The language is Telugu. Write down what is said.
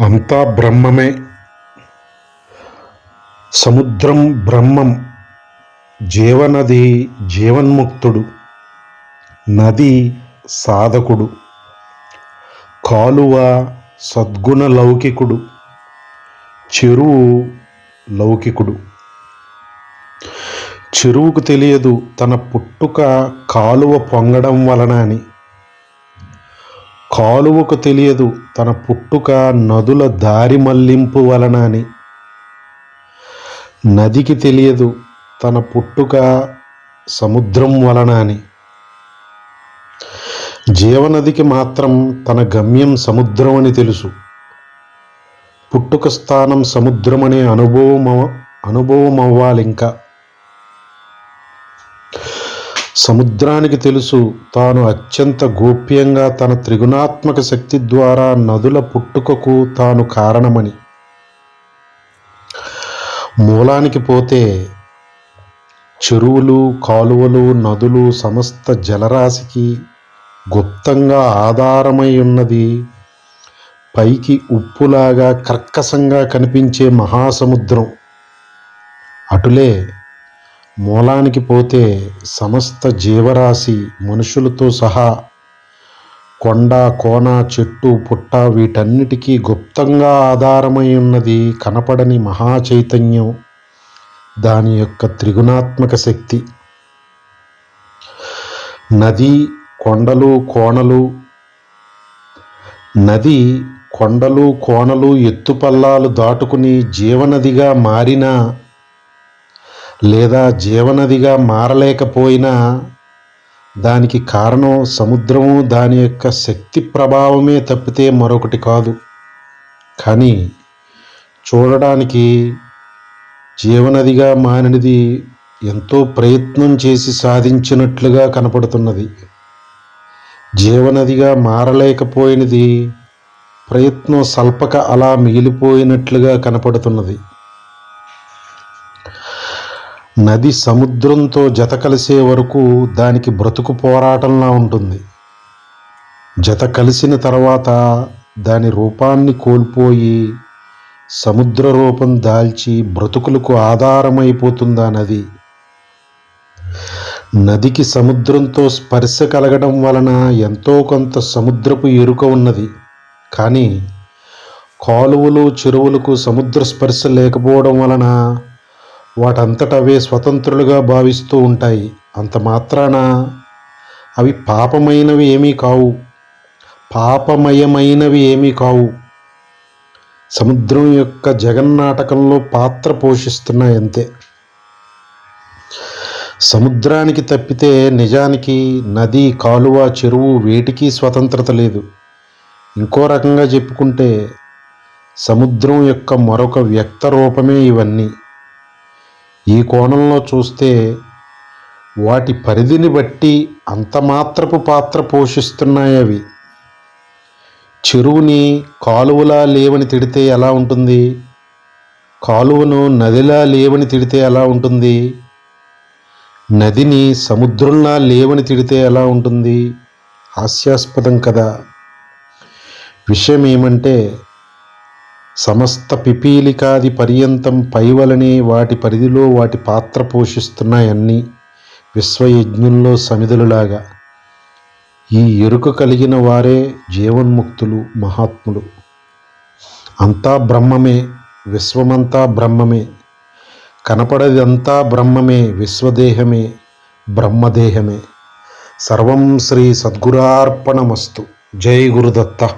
అంతా బ్రహ్మమే. సముద్రం బ్రహ్మం. జీవనది జీవన్ముక్తుడు. నది సాధకుడు. కాలువ సద్గుణ లౌకికుడు. చెరువు లౌకికుడు. చెరువుకు తెలియదు తన పుట్టుక కాలువ పొంగడం వలన అని. కాలువకు తెలియదు తన పుట్టుక నదుల దారి మళ్ళింపు వలన అని. నదికి తెలియదు తన పుట్టుక సముద్రం వలన అని. జీవనదికి మాత్రం తన గమ్యం సముద్రం అని తెలుసు. పుట్టుక స్థానం సముద్రం అనే అనుభవం అనుభవం అవ్వాలి ఇంకా సముద్రానికి తెలుసు తాను అత్యంత గోప్యంగా తన త్రిగుణాత్మక శక్తి ద్వారా నదుల పుట్టుకకు తాను కారణమని. మూలానికి పోతే చెరువులు కాలువలు నదులు సమస్త జలరాశికి గుప్తంగా ఆధారమై ఉన్నది. పైకి ఉప్పులాగా కర్కశంగా కనిపించే మహాసముద్రం. అటులే మూలానికి పోతే సమస్త జీవరాశి మనుషులతో సహా కొండ కోన చెట్టు పుట్ట వీటన్నిటికీ గుప్తంగా ఆధారమై ఉన్నది కనపడని మహా చైతన్యం దాని యొక్క త్రిగుణాత్మక శక్తి. నది కొండలు కోణలు నది కొండలు కోణలు ఎత్తుపల్లాలు దాటుకుని జీవనదిగా మారినా లేదా జీవనదిగా మారలేకపోయినా దానికి కారణం సముద్రము దాని యొక్క శక్తి ప్రభావమే తప్పితే మరొకటి కాదు. కానీ చూడడానికి జీవనదిగా మారినది ఎంతో ప్రయత్నం చేసి సాధించినట్లుగా కనపడుతున్నది. జీవనదిగా మారలేకపోయినది ప్రయత్నం సల్పక అలా మిగిలిపోయినట్లుగా కనపడుతున్నది. నది సముద్రంతో జత కలిసే వరకు దానికి బ్రతుకు పోరాటంలా ఉంటుంది. జత కలిసిన తర్వాత దాని రూపాన్ని కోల్పోయి సముద్ర రూపం దాల్చి బ్రతుకులకు ఆధారమైపోతుంది ఆ నది? నదికి సముద్రంతో స్పర్శ కలగడం వలన ఎంతో కొంత సముద్రపు ఎరుక ఉన్నది. కానీ కాలువలు చెరువులకు సముద్ర స్పర్శ లేకపోవడం వలన వాటంతట అవే స్వతంత్రులుగా భావిస్తూ ఉంటాయి. అంత మాత్రాన? అవి పాపమైనవి ఏమీ కావు. పాపమయమైనవి ఏమీ కావు. సముద్రం యొక్క జగన్నాటకంలో పాత్ర పోషిస్తున్నాయి అంతే సముద్రానికి తప్పితే నిజానికి నది కాలువ చెరువు వేటికి స్వతంత్రత లేదు. ఇంకో రకంగా చెప్పుకుంటే సముద్రం యొక్క మరొక వ్యక్త రూపమే ఇవన్నీ. ఈ కోణంలో చూస్తే వాటి పరిధిని బట్టి అంత మాత్రపు పాత్ర పోషిస్తున్నాయి అవి. చెరువుని కాలువలా లేవని తిడితే ఎలా ఉంటుంది? కాలువను నదిలా లేవని తిడితే ఎలా ఉంటుంది? నదిని సముద్రంలా లేవని తిడితే ఎలా ఉంటుంది? హాస్యాస్పదం కదా. విషయం ఏమంటే సమస్త పిపీలికాది పర్యంతం పైవలనే వాటి పరిధిలో వాటి పాత్ర పోషిస్తున్నాయన్నీ విశ్వయజ్ఞుల్లో సమిధులులాగా. ఈ ఎరుక కలిగిన వారే జీవన్ముక్తులు మహాత్ములు. అంతా బ్రహ్మమే విశ్వమంతా బ్రహ్మమే. కనపడేదంతా బ్రహ్మమే విశ్వదేహమే బ్రహ్మదేహమే. సర్వం శ్రీ సద్గురార్పణమస్తు. జై గురుదత్త.